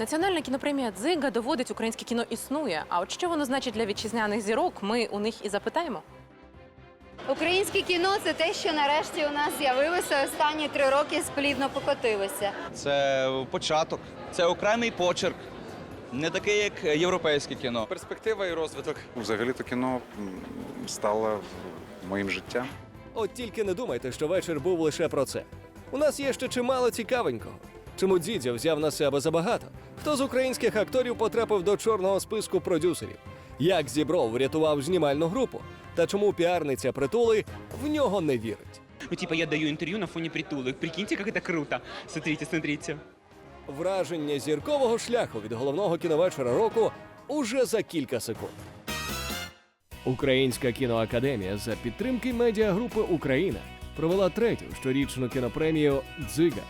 Національна кінопремія Дзига доводить, українське кіно існує. А от що воно значить для вітчизняних зірок, ми у них і запитаємо. Українське кіно це те, що нарешті у нас з'явилося останні три роки сплідно покотилося. Це початок, це окремий почерк, не такий, як європейське кіно. Перспектива і розвиток. Взагалі-то кіно стало моїм життям. От тільки не думайте, що вечір був лише про це. У нас є ще чимало цікавенького. Чому Дзідзя взяв на себе забагато? Хто з українських акторів потрапив до чорного списку продюсерів? Як Зібров врятував знімальну групу? Та чому піарниця притули в нього не вірить? Ну, типа, я даю интервью на фоне притулок. Прикиньте, как это круто. Смотрите, смотрите. Враження зіркового шляху від головного кіновечора року уже за кілька секунд. Українська кіноакадемія за підтримки медіагрупи Україна провела третю щорічну кінопремію Дзига.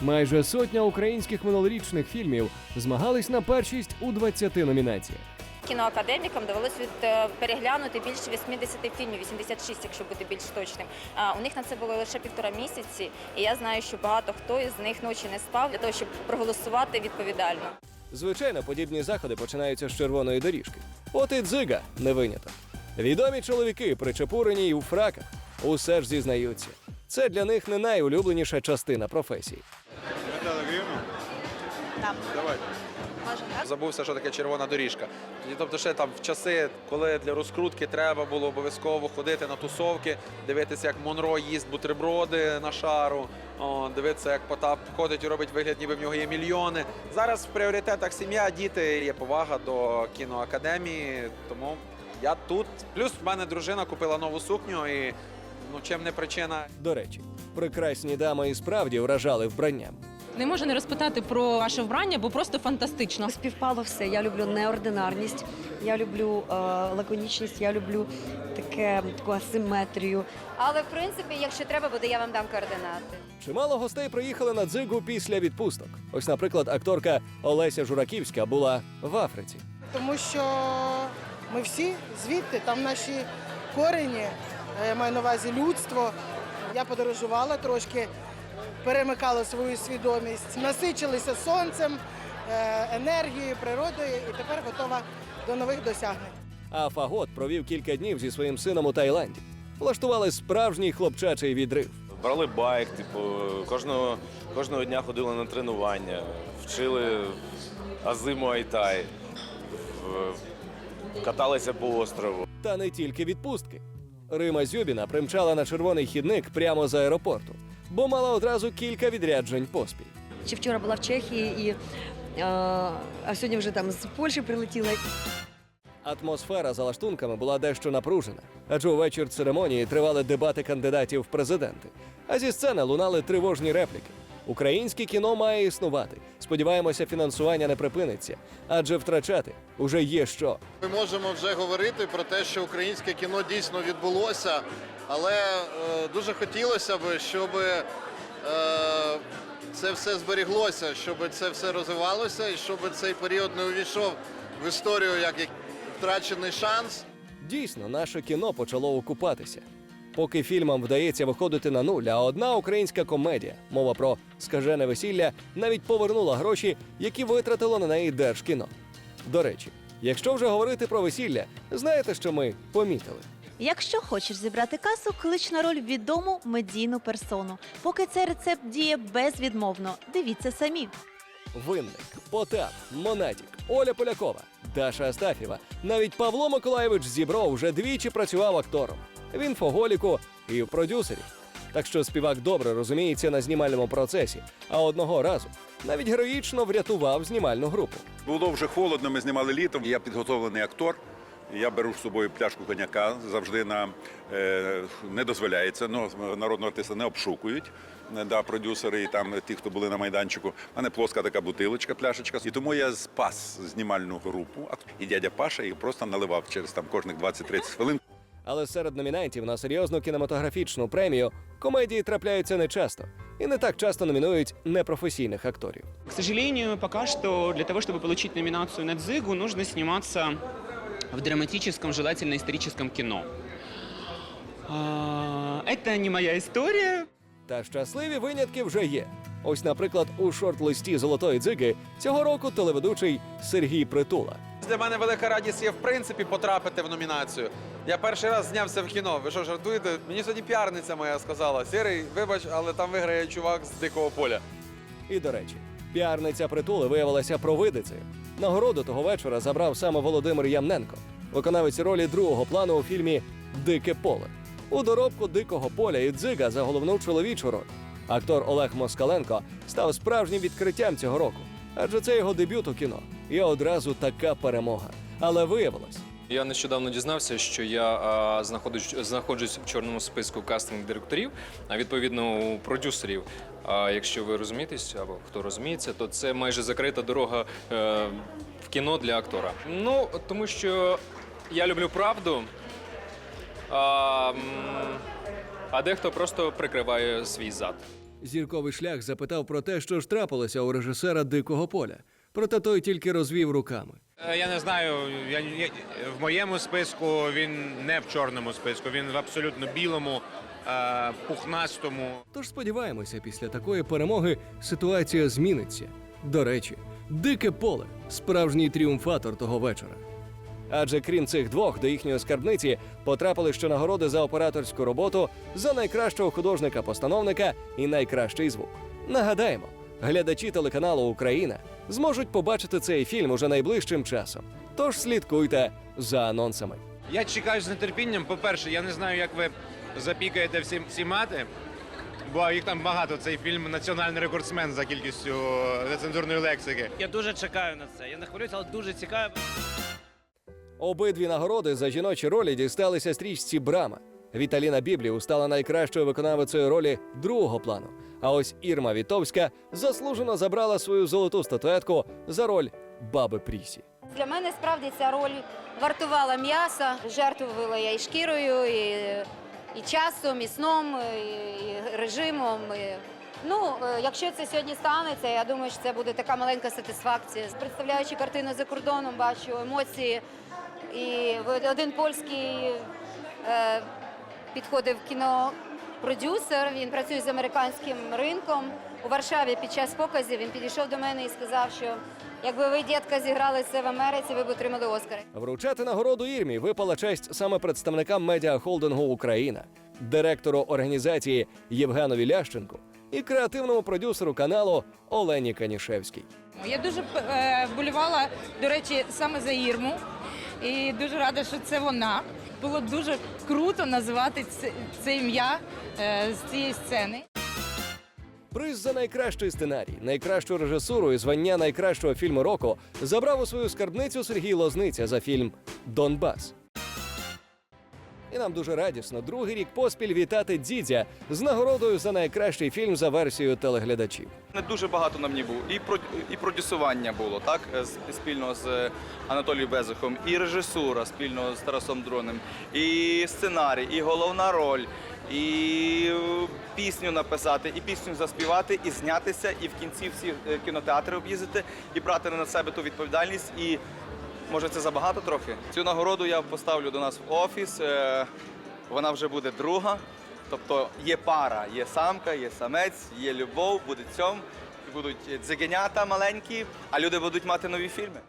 Майже сотня українських минулорічних фільмів змагались на першість у 20 номінаціях. Кіноакадемікам довелось від е, переглянути більше 80 фільмів, 86, якщо бути більш точним. А у них на це було лише півтора місяці, і я знаю, що багато хто із них ночі не спав для того, щоб проголосувати відповідально. Звичайно, подібні заходи починаються з червоної доріжки. От і дзига не виняток. Відомі чоловіки, причепурені й у фраках, усе ж зізнаються. Це для них не найулюбленіша частина професії. Забувся, що таке червона доріжка. Тобто, ще там в часи, коли для розкрутки треба було обов'язково ходити на тусовки, дивитися, як Монро їсть бутерброди на шару, о, дивитися, як Потап ходить і робить вигляд, ніби в нього є мільйони. Зараз в пріоритетах сім'я, діти, є повага до кіноакадемії, тому я тут. Плюс в мене дружина купила нову сукню і ну чим не причина. До речі, прекрасні дами і справді вражали вбранням. Не можу не розпитати про ваше вбрання, бо просто фантастично. Співпало все. Я люблю неординарність, я люблю е, лаконічність, я люблю таке таку асиметрію. Але в принципі, якщо треба буде, я вам дам координати. Чимало гостей приїхали на дзигу після відпусток. Ось, наприклад, акторка Олеся Жураківська була в Африці. тому що ми всі звідти, там наші корені, е, я маю на увазі людство. Я подорожувала трошки, перемикала свою свідомість, насичилися сонцем, е, енергією, природою і тепер готова до нових досягнень. А Фагот провів кілька днів зі своїм сином у Таїланді. Влаштували справжній хлопчачий відрив. Брали байк, типу, кожного, кожного дня ходили на тренування, вчили ази Муайтай, каталися по острову. Та не тільки відпустки. Рима Зюбіна примчала на червоний хідник прямо з аеропорту, бо мала одразу кілька відряджень поспіль. Ще вчора була в Чехії і е, а сьогодні вже там з Польщі прилетіла. Атмосфера за лаштунками була дещо напружена, адже у вечір церемонії тривали дебати кандидатів в президенти. А зі сцени лунали тривожні репліки. Українське кіно має існувати. Сподіваємося, фінансування не припиниться, адже втрачати уже є що. Ми можемо вже говорити про те, що українське кіно дійсно відбулося, але е, дуже хотілося б, щоб е, це все зберіглося, щоб це все розвивалося і щоб цей період не увійшов в історію як, втрачений шанс. Дійсно, наше кіно почало окупатися. Поки фільмам вдається виходити на нуль, а одна українська комедія, мова про скажене весілля, навіть повернула гроші, які витратило на неї Держкіно. До речі, якщо вже говорити про весілля, знаєте, що ми помітили? Якщо хочеш зібрати касу, клич на роль відому медійну персону. Поки цей рецепт діє безвідмовно. Дивіться самі. Винник, Потап, Монатік, Оля Полякова, Даша Астафєва, навіть Павло Миколаєвич Зібров вже двічі працював актором. В інфоголіку і в продюсері. Так що співак добре розуміється на знімальному процесі, а одного разу навіть героїчно врятував знімальну групу. Було вже холодно, ми знімали літом. Я підготовлений актор. Я беру з собою пляшку коньяка, завжди на е, не дозволяється. Ну, народного артиста не обшукують. Да, продюсери і там ті, хто були на майданчику. У мене плоска така бутилочка, пляшечка. І тому я спас знімальну групу. І дядя Паша їх просто наливав через там кожних 20-30 хвилин. Але серед номінантів на серйозну кінематографічну премію комедії трапляються нечасто і не так часто номінують непрофесійних акторів. К сожалению, пока что для того, чтобы получить номинацию на Дзигу, нужно сниматься в драматическом, желательно историческом кино. А, Это не моя история. Та щасливі винятки вже є. Ось, наприклад, у шорт-листі золотої дзиги цього року телеведучий Сергій Притула. Для мене велика радість є в принципі потрапити в номінацію. Я перший раз знявся в кіно. Ви що жартуєте? Мені сьогодні піарниця моя сказала: Сірий, вибач, але там виграє чувак з дикого поля. І до речі, піарниця притули виявилася провидицею. Нагороду того вечора забрав саме Володимир Ямненко, виконавець ролі другого плану у фільмі Дике поле. У доробку дикого поля і дзига за головну чоловічу роль. Актор Олег Москаленко став справжнім відкриттям цього року, адже це його дебют у кіно. І одразу така перемога. Але виявилось, Я нещодавно дізнався, що я а, знаходжусь, знаходжусь в чорному списку кастинг директорів, а відповідно у продюсерів. А якщо ви розумієтесь, або хто розуміється, то це майже закрита дорога е, в кіно для актора. Ну тому що я люблю правду, а, а дехто просто прикриває свій зад. зірковий шлях запитав про те, що ж трапилося у режисера Дикого поля. Проте той тільки розвів руками. Е, Я не знаю, я, я- в моєму списку він не в чорному списку, він в абсолютно білому, е, пухнастому. Тож сподіваємося, після такої перемоги ситуація зміниться. До речі, дике поле справжній тріумфатор того вечора. Адже крім цих двох, до їхньої скарбниці потрапили ще нагороди за операторську роботу, за найкращого художника-постановника і найкращий звук. Нагадаємо, глядачі телеканалу Україна зможуть побачити цей фільм уже найближчим часом. Тож слідкуйте за анонсами. Я чекаю з нетерпінням. По-перше, я не знаю, як ви запікаєте всі, всі мати, бо їх там багато. Цей фільм національний рекордсмен за кількістю нецензурної лексики. Я дуже чекаю на це. Я не хвилююся, але дуже цікаво. Обидві нагороди за жіночі ролі дісталися стрічці Брама. Віталіна Бібліу стала найкращою виконавицею ролі другого плану. А ось Ірма Вітовська заслужено забрала свою золоту статуетку за роль баби Прісі. Для мене справді ця роль вартувала м'яса. Жертвувала я і шкірою, і, і часом, і сном, і, режимом. І... Ну, е, якщо це сьогодні станеться, я думаю, що це буде така маленька сатисфакція. Представляючи картину за кордоном, бачу емоції. І в- один польський е, підходив кінопродюсер, він працює з американським ринком. У Варшаві під час показів він підійшов до мене і сказав, що якби ви, дітка, зіграли це в Америці, ви б отримали Оскар. Вручати нагороду Ірмі випала честь саме представникам медіахолдингу Україна, директору організації Євгенові Лященку і креативному продюсеру каналу Олені Канішевській. Я дуже е, вболівала, до речі, саме за Ірму. І дуже рада, що це вона. Було дуже круто називати це, ім'я е, з цієї сцени. Приз за найкращий сценарій, найкращу режисуру і звання найкращого фільму року забрав у свою скарбницю Сергій Лозниця за фільм Донбас. І нам дуже радісно другий рік поспіль вітати Дзідзя з нагородою за найкращий фільм за версією телеглядачів. Не дуже багато на мені було. І про і продюсування було так спільно з Анатолієм Безухом, і режисура спільно з Тарасом Дронем, і сценарій, і головна роль, і пісню написати, і пісню заспівати, і знятися, і в кінці всі е, кінотеатри об'їздити, і брати на себе ту відповідальність. І може це забагато трохи. Цю нагороду я поставлю до нас в офіс. е, Вона вже буде друга. Тобто є пара, є самка, є самець, є любов, буде цьом, будуть дзигенята маленькі, а люди будуть мати нові фільми.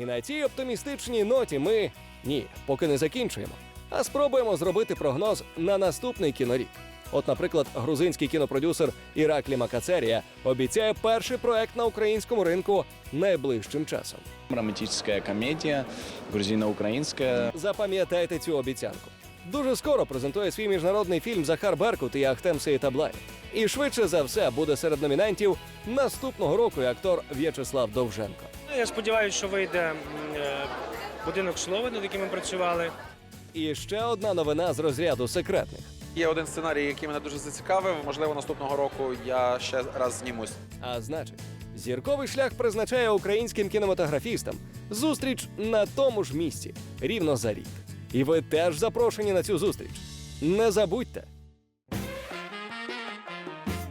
І на цій оптимістичній ноті ми ні, поки не закінчуємо, а спробуємо зробити прогноз на наступний кінорік. От, наприклад, грузинський кінопродюсер Іраклі Макацерія обіцяє перший проект на українському ринку найближчим часом. Романтическая комедия, грузино-украинская. Запам'ятайте цю обіцянку. Дуже скоро презентує свій міжнародний фільм Захар Беркут і Ахтем Сейтаблай. І швидше за все буде серед номінантів наступного року і актор В'ячеслав Довженко. Ну, Я сподіваюся, що вийде е, будинок слова, над яким ми працювали. І ще одна новина з розряду секретних. Є один сценарій, який мене дуже зацікавив. Можливо, наступного року я ще раз знімусь. А значить, зірковий шлях призначає українським кінематографістам зустріч на тому ж місці рівно за рік. І ви теж запрошені на цю зустріч. Не забудьте,